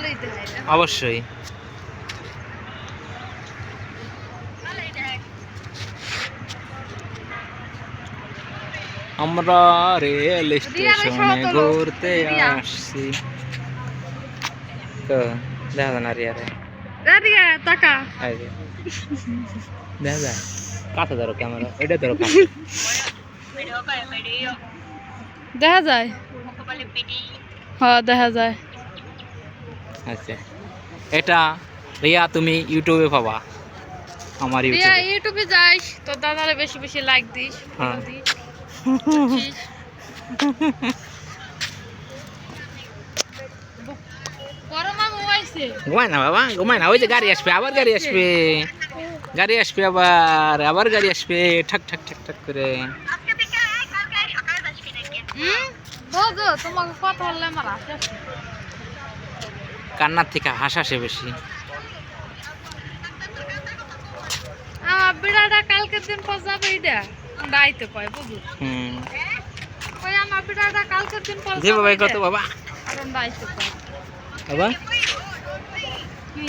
ভালোই দেখায় অবশ্যই। আমরা রেল স্টেশনে। ঘুরতে আসছি। তো দেখা যায় না রিয়ারে। এদিকে তাকা। এই যে। দেখা যায় কাছে ধরো ক্যামেরা এটা ধরো দেখা যায়। হ্যাঁ দেখা যায়। আচ্ছা। এটা রিয়া তুমি ইউটিউবে পাবা। আমার রিয়া ইউটিউবে। ইউটিউবে যাইস তোর দাদারে বেশি বেশি লাইক দিস হ্যাঁ। follow দিস বুঝছিস? বড় মামু আইছে। ঘুমায় না বাবা ঘুমায় না। ওই যে গাড়ি আসবে আবার গাড়ি আসবে। গাড়ি আসবে আবার আবার গাড়ি আসবে। ঠাক ঠাক ঠাক ঠাক করে। তোমাকে কথা বললে আমার। কান্নার থেকে হাসা সে বেশি বিড়াটা কালকের দিন পর যাবে এইটা বুঝো হুম। ওই আমার বিড়াটা কালকের দিন পর বাবা কত বাবা? আর আমরা আইতে বাবা? কি